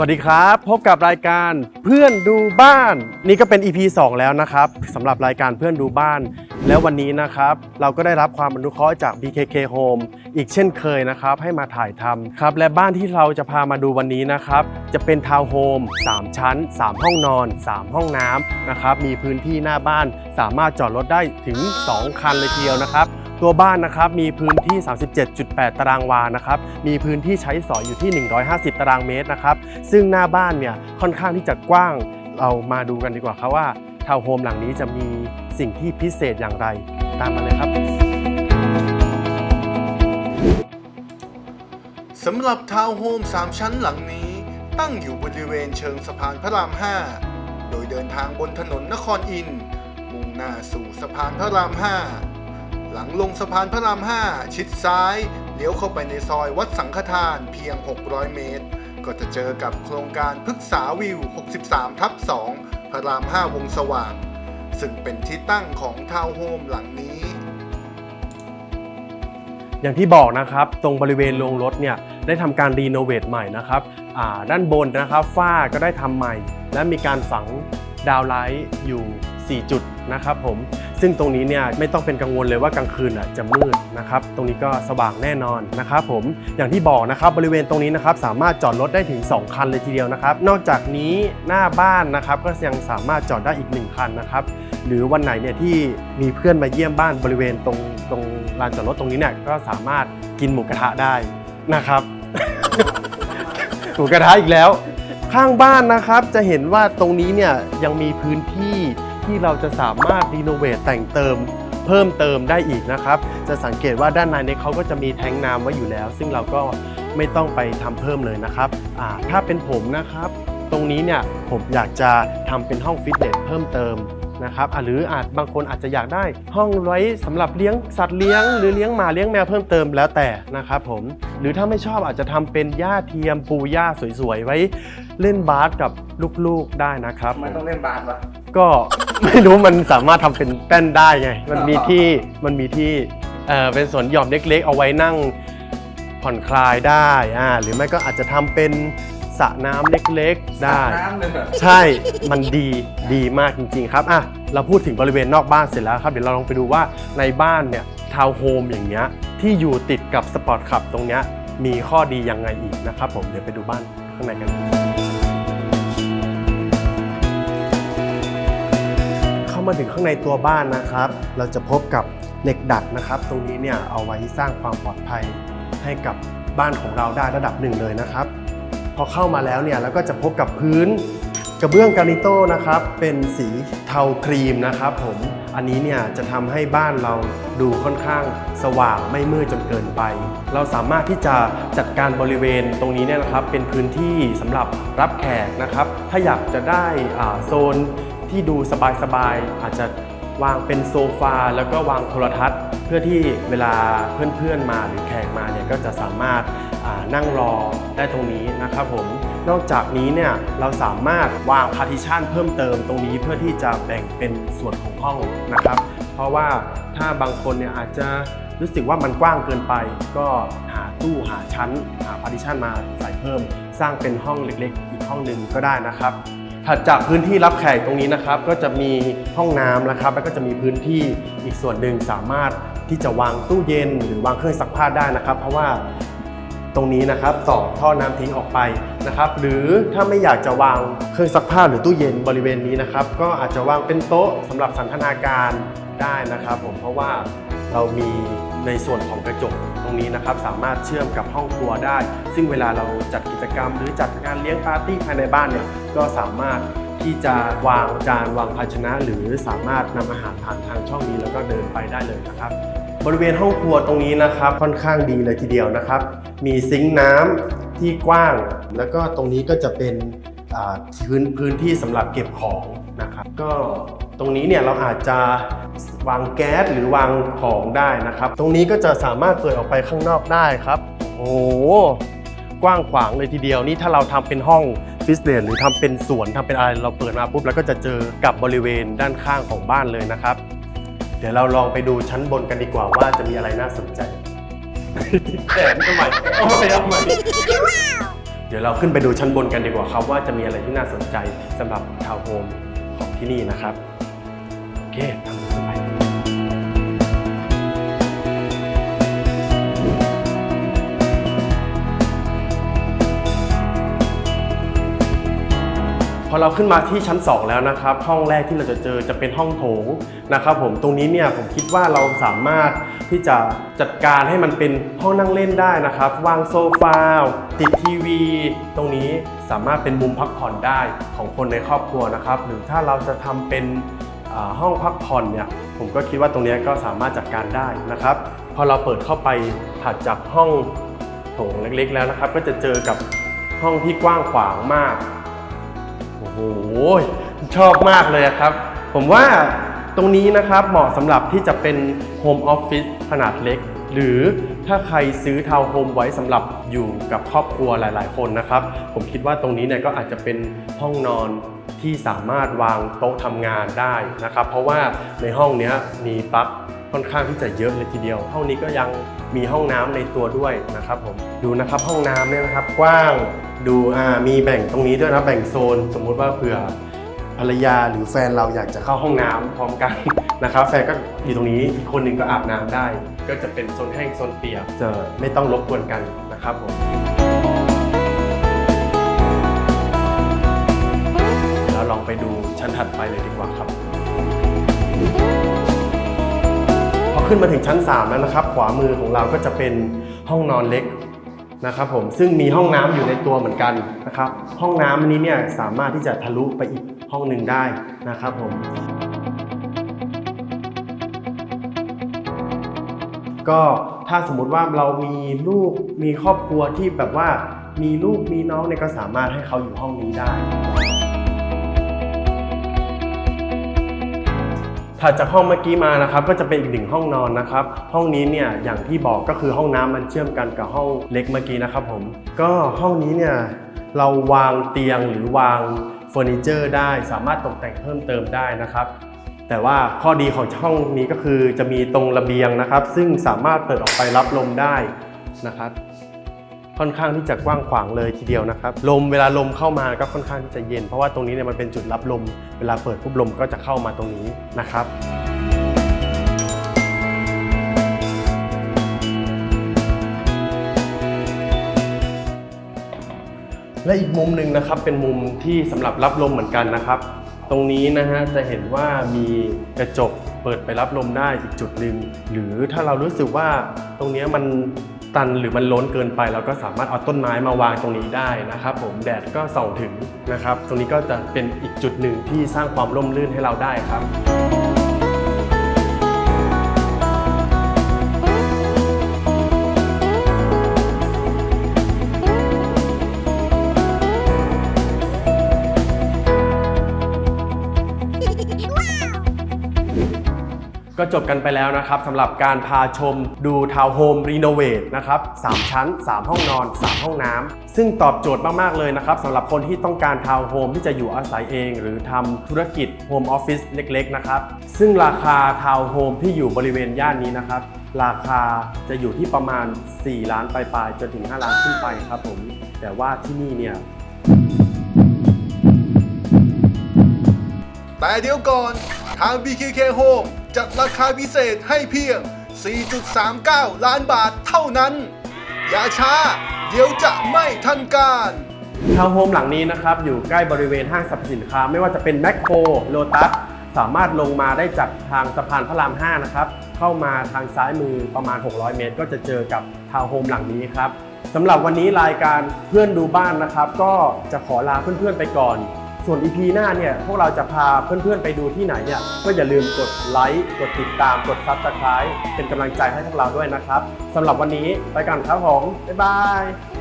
สวัสดีครับ พบกับรายการเพื่อนดูบ้าน นี่ก็เป็น EP 2 แล้วนะครับสำหรับรายการเพื่อนดูบ้าน แล้ววันนี้นะครับ เราก็ได้รับความอนุเคราะห์จาก BKK Home อีกเช่นเคยนะครับ ให้มาถ่ายทำครับ และบ้านที่เราจะพามาดูวันนี้นะครับ จะเป็นทาวน์โฮม3ชั้น 3 ห้องนอน 3 ห้องน้ำนะครับมีพื้นที่หน้าบ้านสามารถจอดรถได้ถึง 2 คันเลยทีเดียวนะครับ ตัวบ้านนะครับมีพื้นที่ 37.8 ตารางวานะครับมีพื้นที่ใช้สอยอยู่ที่ 150 ตารางเมตรนะครับซึ่งหน้าบ้านเนี่ยค่อนข้างที่จะกว้างเรามาดูกันดีกว่าครับว่าทาวน์โฮมหลังนี้จะมีสิ่งที่พิเศษอย่างไร ตามมาเลยครับสำหรับทาวน์โฮม 3 ชั้นหลังนี้ ตั้งอยู่บริเวณเชิงสะพานพระราม 5 โดยเดินทางบนถนนนครอินทร์มุ่งหน้าสู่สะพานพระราม 5 ลังลงสะพานพระราม 5 ชิดซ้าย เลี้ยวเข้าไปในซอยวัดสังฆทานเพียง 600 เมตร ก็จะเจอกับโครงการพฤกษาวิว 63 ทับ 2 พระราม 5 วงสว่าง ซึ่งเป็นที่ตั้งของทาวน์โฮมหลังนี้ อย่างที่บอกนะครับ ตรงบริเวณโรงรถเนี่ยได้ทำการรีโนเวทใหม่นะครับอ่าด้านบนนะครับฝ้าก็ได้ทำใหม่ และมีการฝังดาวไลท์อยู่ 4 จุดนะครับผมซึ่งตรงนี้เนี่ยไม่ต้องเป็นกังวลเลยว่ากลางคืนอะจะมืดนะครับตรงนี้ก็สว่างแน่นอนนะครับผมอย่างที่บอกนะครับบริเวณตรงนี้นะครับสามารถจอดรถได้ถึง 2 คันเลยทีเดียวนะครับ นอกจากนี้หน้าบ้านนะครับก็ยังสามารถจอดได้อีก 1 คันนะครับหรือวันไหนเนี่ยที่มีเพื่อนมาเยี่ยมบ้านบริเวณตรงตรงลานจอดรถตรงนี้เนี่ยก็สามารถกินหมูกระทะได้นะครับหมูกระทะอีกแล้วข้างบ้านนะครับจะเห็นว่าตรงนี้เนี่ยยังมีพื้นที่ ที่เราจะสามารถรีโนเวทแต่งเติมเพิ่มเติมได้อีกนะครับ จะสังเกตว่าด้านในเนี่ยเขาก็จะมีแทงน้ำไว้อยู่แล้ว ซึ่งเราก็ไม่ต้องไปทำเพิ่มเลยนะครับถ้าเป็นผมนะครับ ตรงนี้เนี่ยผมอยากจะทำเป็นห้องฟิตเนสเพิ่มเติมนะครับหรืออาจบางคนอาจจะอยากได้ห้องไว้สำหรับเลี้ยงสัตว์เลี้ยงหรือเลี้ยงหมาเลี้ยงแมวเพิ่มเติมแล้วแต่นะครับผมหรือถ้าไม่ชอบอาจจะทำเป็นหญ้าเทียมปูหญ้าสวยๆไว้เล่นบาสกับลูกๆได้นะครับไมันต้องเล่นบาสวะ ก็ไม่รู้มันสามารถทำเป็นแป้นได้ไง มันมีที่มันมีที่เอ่อเป็นสวนหย่อมเล็กๆ เอาไว้นั่งผ่อนคลายได้อ่าหรือไม่ก็อาจจะทำเป็นสระน้ำเล็กๆได้ น้ำเลยเหรอใช่มันดีดีมากจริงๆครับอะเราพูดถึงบริเวณนอกบ้านเสร็จแล้วครับ เดี๋ยวเราลองไปดูว่าในบ้านเนี่ยทาวน์โฮมอย่างเงี้ยที่อยู่ติดกับสปอร์ตคลับตรงเนี้ยมีข้อดียังไงอีกนะครับผมเดี๋ยวไปดูบ้านข้างในกัน มาถึงข้างในตัวบ้านนะครับ เราจะพบกับเหล็กดัดนะครับ ตรงนี้เนี่ยเอาไว้สร้างความปลอดภัยให้กับบ้านของเราได้ระดับหนึ่งเลยนะครับ พอเข้ามาแล้วเนี่ยเราก็จะพบกับพื้นกระเบื้องกานิโต้นะครับเป็นสีเทาครีมนะครับผมอันนี้เนี่ยจะทำให้บ้านเราดูค่อนข้างสว่างไม่มืดจนเกินไป เราสามารถที่จะจัดการบริเวณตรงนี้เนี่ยนะครับ เป็นพื้นที่สำหรับรับแขกนะครับ ถ้าอยากจะได้โซน ที่ดูสบายๆอาจจะวางเป็นโซฟาแล้วก็วางโทรทัศน์ เพื่อที่เวลาเพื่อนๆมาหรือแขกมาเนี่ยก็จะสามารถนั่งรอได้ตรงนี้นะครับผมนอกจากนี้เนี่ยเราสามารถวางพาร์ติชันเพิ่มเติมตรงนี้เพื่อที่จะแบ่งเป็นส่วนของห้องนะครับ เพราะว่าถ้าบางคนเนี่ยอาจจะรู้สึกว่ามันกว้างเกินไป ก็หาตู้หาชั้น หาพาร์ติชันมาใส่เพิ่ม สร้างเป็นห้องเล็กๆ อีกห้องหนึ่งก็ได้นะครับ ถัดจากพื้นที่รับแขกตรงนี้นะครับ ก็จะมีห้องน้ำนะครับ แล้วก็จะมีพื้นที่อีกส่วนหนึ่งสามารถที่จะวางตู้เย็น หรือวางเครื่องซักผ้าได้นะครับ เพราะว่าตรงนี้นะครับต่อท่อน้ำทิ้งออกไปนะครับ หรือถ้าไม่อยากจะวางเครื่องซักผ้าหรือตู้เย็นบริเวณนี้นะครับ ก็อาจจะวางเป็นโต๊ะสำหรับสันทนาการได้นะครับ ผมเพราะว่า เรามีในส่วนของกระจกตรงนี้นะครับ สามารถเชื่อมกับห้องครัวได้ ซึ่งเวลาเราจัดกิจกรรม หรือจัดงานเลี้ยงปาร์ตี้ภายในบ้านเนี่ยก็สามารถที่จะวางจานวางภาชนะ หรือสามารถนำอาหารผ่านทางช่องนี้แล้วก็เดินไปได้เลยนะครับ บริเวณห้องครัวตรงนี้นะครับ ค่อนข้างดีเลยทีเดียวนะครับ มีซิงค์น้ำที่กว้าง แล้วก็ตรงนี้ก็จะเป็นพื้นพื้นที่สำหรับเก็บของนะครับ ก็ ตรงนี้เนี่ยเราอาจจะวางแก๊สหรือวางของได้นะครับ ตรงนี้ก็จะสามารถเปิดออกไปข้างนอกได้ครับ โอ้กว้างขวางเลยทีเดียวนี่ถ้าเราทำเป็นห้องฟิสเนสหรือทำเป็นสวนทำเป็นอะไรเราเปิดมาปุ๊บแล้วก็จะเจอกับบริเวณด้านข้างของบ้านเลยนะครับ เดี๋ยวเราลองไปดูชั้นบนกันดีกว่าว่าจะมีอะไรน่าสนใจแขนทำไมเอาใหม่เอาใหม่เดี๋ยวเราขึ้นไปดูชั้นบนกันดีกว่าครับว่าจะมีอะไรที่น่าสนใจสำหรับทาวน์โฮมของที่นี่นะครับ เคตามผมไปพอเราขึ้นมาที่ชั้น 2 แล้วนะครับ ห้องแรกที่เราจะเจอจะเป็นห้องโถงนะครับผมตรงนี้เนี่ยผมคิดว่าเราสามารถที่จะจัดการให้มันเป็นห้องนั่งเล่นได้นะครับวางโซฟาติดทีวี ตรงนี้สามารถเป็นมุมพักผ่อนได้ของคนในครอบครัวนะครับ หรือถ้าเราจะทำเป็น ห้องพักผ่อนเนี่ยผมก็คิดว่าตรงนี้ก็สามารถจัดการได้นะครับ พอเราเปิดเข้าไปถัดจากห้องโถงเล็กๆแล้วนะครับ ก็จะเจอกับห้องที่กว้างขวางมากโอ้โหชอบมากเลยครับ ผมว่าตรงนี้นะครับเหมาะสำหรับที่จะเป็นโฮมออฟฟิศขนาดเล็ก หรือถ้าใครซื้อทาวน์โฮมไว้สำหรับอยู่กับครอบครัวหลาย ๆ คนนะครับ ผมคิดว่าตรงนี้เนี่ยก็อาจจะเป็นห้องนอน ที่สามารถวางโต๊ะทำงานได้นะครับ เพราะว่าในห้องนี้มีปลั๊กค่อนข้างที่จะเยอะเลยทีเดียวห้องนี้ก็ยังมีห้องน้ำในตัวด้วยนะครับผมดูนะครับห้องน้ำเนี่ยนะครับกว้างดูอ่ามีแบ่งตรงนี้ด้วยนะแบ่งโซน สมมุติว่าเผื่อภรรยาหรือแฟนเราอยากจะเข้าห้องน้ำพร้อมกันนะครับ แฟนก็อยู่ตรงนี้อีกคนหนึ่งก็อาบน้ำได้ ก็จะเป็นโซนแห้งโซนเปียกจะไม่ต้องรบกวนกันนะครับผม ลองไปดูชั้นถัดไปเลยดีกว่าครับ พอขึ้นมาถึงชั้น 3 แล้วนะครับ ขวามือของเราก็จะเป็นห้องนอนเล็กนะครับผมซึ่งมีห้องน้ำอยู่ในตัวเหมือนกันนะครับ ห้องน้ำอันนี้เนี่ยสามารถที่จะทะลุไปอีกห้องหนึ่งได้นะครับผมก็ถ้าสมมติว่าเรามีลูกมีครอบครัวที่แบบว่ามีลูกมีน้องเนี่ยก็สามารถให้เขาอยู่ห้องนี้ได้ ถัดจากห้องเมื่อกี้มานะครับก็จะเป็นอีกหนึ่งห้องนอนนะครับ ห้องนี้เนี่ยอย่างที่บอกก็คือห้องน้ำมันเชื่อมกันกับห้องเล็กเมื่อกี้นะครับผมก็ห้องนี้เนี่ยเราวางเตียงหรือวางเฟอร์นิเจอร์ได้สามารถตกแต่งเพิ่มเติมได้นะครับ แต่ว่าข้อดีของห้องนี้ก็คือจะมีตรงระเบียงนะครับ ซึ่งสามารถเปิดออกไปรับลมได้นะครับ ค่อนข้างที่จะกว้างขวางเลยทีเดียวนะครับ ลมเวลาลมเข้ามาก็ค่อนข้างที่จะเย็น เพราะว่าตรงนี้เนี่ยมันเป็นจุดรับลม เวลาเปิดปุ๊บลมก็จะเข้ามาตรงนี้นะครับและอีกมุมหนึ่งนะครับเป็นมุมที่สำหรับรับลมเหมือนกันนะครับ ตรงนี้นะฮะจะเห็นว่ามีกระจกเปิดไปรับลมได้อีกจุดหนึ่งหรือถ้าเรารู้สึกว่าตรงนี้มัน ตันหรือมันล้นเกินไปเราก็สามารถเอาต้นไม้มาวางตรงนี้ได้นะครับ ผมแดดก็ส่องถึงนะครับ ตรงนี้ก็จะเป็นอีกจุดหนึ่งที่สร้างความร่มรื่นให้เราได้ครับ จบกันไปแล้วนะครับสำหรับการพาชมดูทาวน์โฮมรีโนเวทนะครับ3ชั้น 3 ห้องนอน 3 ห้องน้ำซึ่งตอบโจทย์มาก ๆ เลยนะครับสำหรับคนที่ต้องการทาวน์โฮมที่จะอยู่อาศัยเอง หรือทำธุรกิจโฮมออฟฟิศเล็ก ๆ นะครับ ซึ่งราคาทาวน์โฮมที่อยู่บริเวณย่านนี้นะครับ ราคาจะอยู่ที่ประมาณ 4 ล้านปลายๆจนถึง 5 ล้านขึ้นไปครับผมแต่ว่าที่นี่เนี่ยแต่เดี๋ยวก่อนทาง BKK Home จัดราคาพิเศษให้เพียง 4.39 ล้านบาทเท่านั้น อย่าช้า เดี๋ยวจะไม่ทันการ ทาวน์โฮมหลังนี้นะครับ อยู่ใกล้บริเวณห้างสรรพสินค้า ไม่ว่าจะเป็นแมคโครโลตัสสามารถลงมาได้จากทางสะพานพระราม 5 นะครับ เข้ามาทางซ้ายมือประมาณ 600 เมตร ก็จะเจอกับทาวน์โฮมหลังนี้ครับสำหรับวันนี้รายการเพื่อนดูบ้านนะครับ ก็จะขอลาเพื่อนๆไปก่อน ส่วน EP หน้าเนี่ย พวกเราจะพาเพื่อนๆไปดูที่ไหนเนี่ย ก็อย่าลืมกดไลค์กดติดตามกดซับสไคร b e เป็นกำลังใจให้พวกเราด้วยนะครับสำหรับวันนี้ไปกันครับผมบ๊ายบาย